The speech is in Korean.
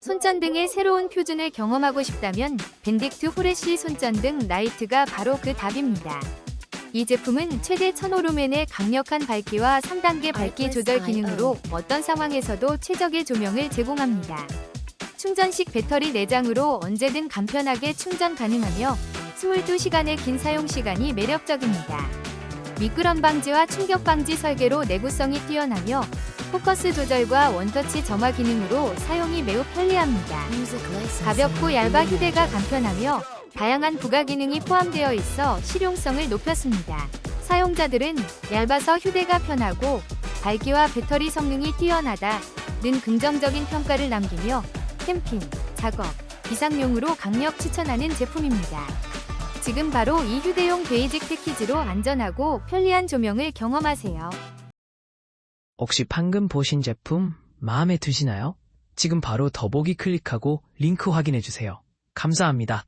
손전등의 새로운 표준을 경험하고 싶다면 밴딕트 후레쉬 손전등 라이트가 바로 그 답입니다. 이 제품은 최대 1000오루멘의 강력한 밝기와 3단계 밝기 조절 기능으로 어떤 상황에서도 최적의 조명을 제공합니다. 충전식 배터리 4장으로 언제든 간편하게 충전 가능하며 22시간의 긴 사용 시간이 매력적입니다. 미끄럼 방지와 충격 방지 설계로 내구성이 뛰어나며 포커스 조절과 원터치 점화 기능으로 사용이 매우 편리합니다. 가볍고 얇아 휴대가 간편하며 다양한 부가 기능이 포함되어 있어 실용성을 높였습니다. 사용자들은 얇아서 휴대가 편하고 밝기와 배터리 성능이 뛰어나다는 긍정적인 평가를 남기며 캠핑, 작업, 비상용으로 강력 추천하는 제품입니다. 지금 바로 이 휴대용 베이직 패키지로 안전하고 편리한 조명을 경험하세요. 혹시 방금 보신 제품 마음에 드시나요? 지금 바로 더보기 클릭하고 링크 확인해 주세요. 감사합니다.